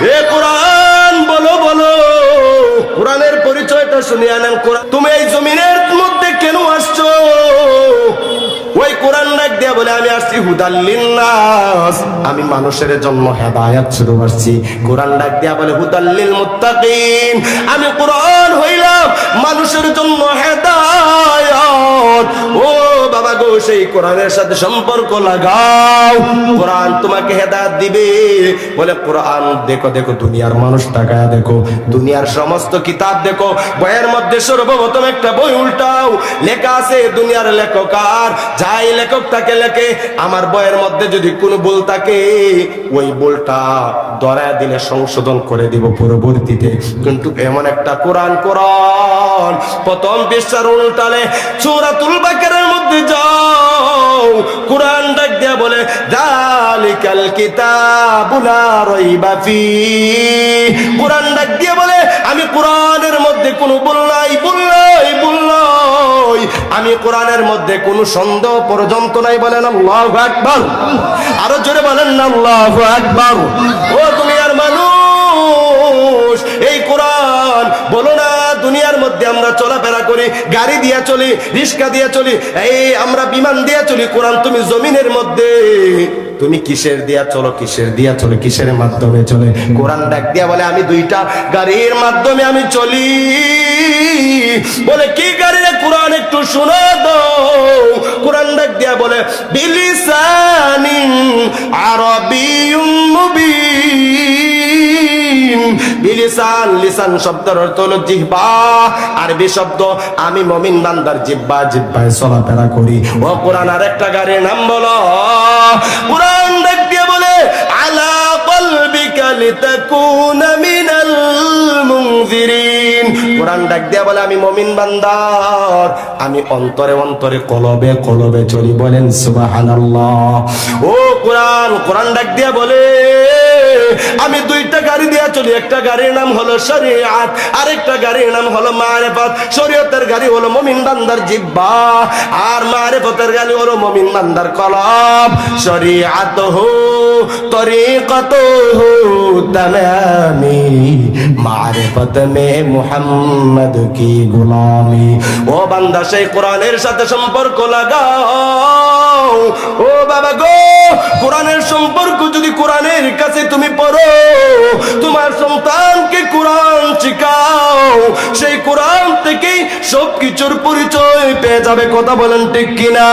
এ কোরআন, বলো বলো। কোরআনের পরিচয়টা শুনিয়ে আনেন কোরআন। তুমি এই জমিনের মধ্যে কেন আসছো? ওই কোরআন ডাক দিয়া বলে, আমি আসছি হুদাল্লিন্নাস আমি মানুষের জন্য হেদায়াত শুরু করছি। কোরআন ডাক দিয়া বলে হুদাল্লিল মুত্তাকিন আমি কোরআন হইলাম মানুষের জন্য হেদায়াত। সেই কোরআনের সাথে সম্পর্ক লাগাও। কোরআন তোমাকে হেদায়াত দিবে। বলে, কোরআন, দেখো দেখো, দুনিয়ার মানুষ তাকায় দেখো। দুনিয়ার সমস্ত কিতাব দেখো। বইয়ের মধ্যে সর্বপ্রথম একটা বই উল্টাও। লেখা আছে, দুনিয়ার লেখক আর যাই লেখক তাকে লেখে। আমার বইয়ের মধ্যে যদি কোনো ভুল থাকে, ওই ভুলটা ধরায় দিলে সংশোধন করে দিব পরবর্তীতে। কিন্তু এমন একটা কোরআন কোরআন, প্রথম পৃষ্ঠার উল্টালে সূরাতুল বাকারার মধ্যে যাও। কোরআন ডাক বলে জালিকাল কিতাবু লা ফি। কোরআন ডাক দিয়া বলে, আমি কোরআনের মধ্যে কোনো ভুল নাই নাই আমি কোরআনের মধ্যে কোনো সন্দেহ পর্যন্ত নাই বলেন আরও জোরে বলেন না আল্লাহু আকবার। ও মানুষ, এই কোরআন বলো না, দুনিয়ার মধ্যে আমরা চলাফেরা করি গাড়ি দিয়া চলি, রিক্সা দিয়া চলি, এই আমরা বিমান দিয়া চলি, কোরআন তুমি জমিনের মধ্যে। তুমি কিসের দিয়া চলো, কিসের দিয়া চলো, কিসের মাধ্যমে চলে? কোরআন ডাক দিয়া বলে, আমি দুইটা গাড়ির মাধ্যমে আমি চলি। বলে, কি গাড়ি রে কোরআন, একটু শোনা দাও কোরআন ডাক দিয়া বলে, বিলিসানিন আরবিয়ুম বিলিসান, লিসান শব্দের অর্থ হলো জিহ্বা। আরবি শব্দ, আমি মমিন বান্দার জিহ্বা, জিহ্বায় চলাফেরা করি। ও কোরআন আর একটা গাড়ির নাম বলো। কোরআন ডাক দিয়ে বলে, আলা কলবিকা লিতাকুনা মিনাল মুনজিরিন। কোরআন ডাক দিয়া বলে, আমি মমিন বান্দার। আমি অন্তরে অন্তরে, কলবে কলবে চলি বলেন সুবহানাল্লাহ। ও কোরআন কোরআন ডাক দিয়া বলে আমি দুইটা গাড়ি দিয়া চলি। একটা গাড়ির নাম হলো শরিয়াত, আরেকটা গাড়ির নাম হলো মারেফত। শরীয়তের গাড়ি হলো মমিন বান্দার জিব্বা আর মারেফতের গাড়ি হলো মমিন বান্দার কলব। শরিয়াত হো, তরিকত হো তমামি মারেফত মে মুহাম্মদ কি গোলামি। ও বান্দা, সেই কোরআনের সাথে সম্পর্ক লাগাও। ও বাবা গো, কোরআনের সম্পর্ক যদি কোরআনের কাছে তুমি পড়ো, তোমার সন্তানকে কোরআন শিখাও। সেই কোরআন থেকেই সবকিছুর পরিচয় পেয়ে যাবে, কথা বলেন ঠিক কিনা?